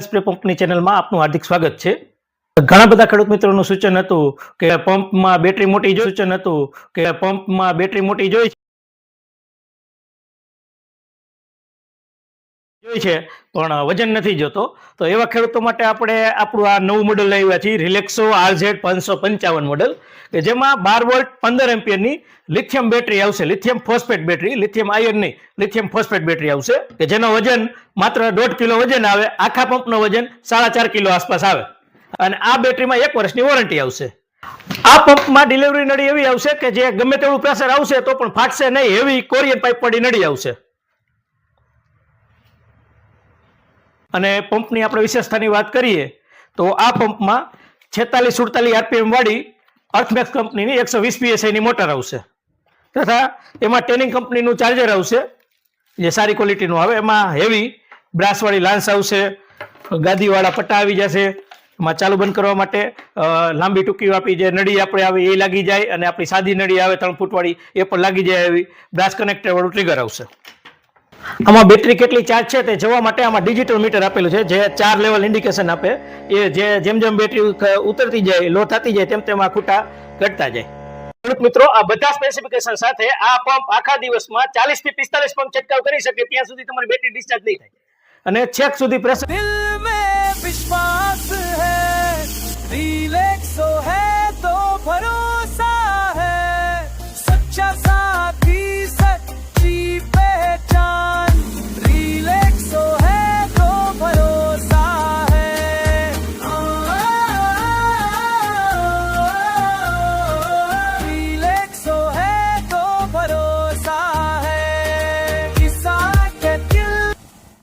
Spray પંપની ચેનલમાં આપનું હાર્દિક સ્વાગત છે. ઘણા બધા ખેડૂત મિત્રોનું સૂચન હતું કે પંપમાં બેટરી મોટી જોઈ સૂચન હતું કે પંપમાં બેટરી મોટી જોઈ જોઈ છે, પણ વજન નથી જોતો. તો એવા ખેડૂતો માટે આપણે આપણું આ નવું મોડલ લઈ આવ્યા છીએ, રિલેક્સો આરઝેડ પાંચસો પંચાવન મોડલ કે જેમાં બાર વોલ્ટ પંદર એમ્પિયરની લિથિયમ બેટરી આવશે. Lithium phosphate battery, lithium iron નહીં લિથિયમ ફોસ્ફેટ બેટરી આવશે, કે જેનો વજન માત્ર દોઢ કિલો વજન આવે, આખા પંપનો વજન સાડા ચાર કિલો આસપાસ આવે. અને આ બેટરીમાં એક વર્ષની વોરંટી આવશે. આ પંપમાં ડિલિવરી નળી એવી આવશે કે જે ગમે તેવું પ્રેશર આવશે તો પણ ફાટશે નહીં, એવી કોરિયન પાઇપ પડી નળી આવશે. અને પંપની આપણે વિશેષતાની વાત કરીએ, તો આ પંપમાં છેતાલીસ સુડતાલીસ આરપીએમ વાળી અર્થમેક્સ કંપનીની એકસો વીસ પીએસઆઈની મોટર આવશે. તથા એમાં ટેનિંગ કંપનીનું ચાર્જર આવશે, જે સારી ક્વોલિટીનું આવે. એમાં હેવી બ્રાસવાળી લાન્સ આવશે, ગાદીવાળા પટ્ટા આવી જશે. એમાં ચાલુ બંધ કરવા માટે લાંબી ટૂંકી આપી જે નળી આપણે આવે એ લાગી જાય અને આપણી સાદી નળી આવે, ત્રણ ફૂટવાળી, એ પણ લાગી જાય એવી બ્રાસ કનેક્ટર વાળું ટ્રિગર આવશે. આમાં બેટરી કેટલી ચાર્જ છે તે જોવા માટે આમાં ડિજિટલ મીટર આપેલું છે, જે ચાર લેવલ ઇન્ડિકેશન આપે. એ જે જેમ જેમ બેટરી ઉતરતી જાય લો થતી જાય, તેમ તેમ આ ખૂટા ઘટતા જાય. મિત્રો, આ બધા સ્પેસિફિકેશન સાથે આ પંપ આખા દિવસમાં ચાલીસથી પિસ્તાલીસ પંપ છંટકાવ કરી શકે, ત્યાં સુધી તમારી બેટરી ડિસ્ચાર્જ નહીં થાય. અને છેક સુધી પ્રેશર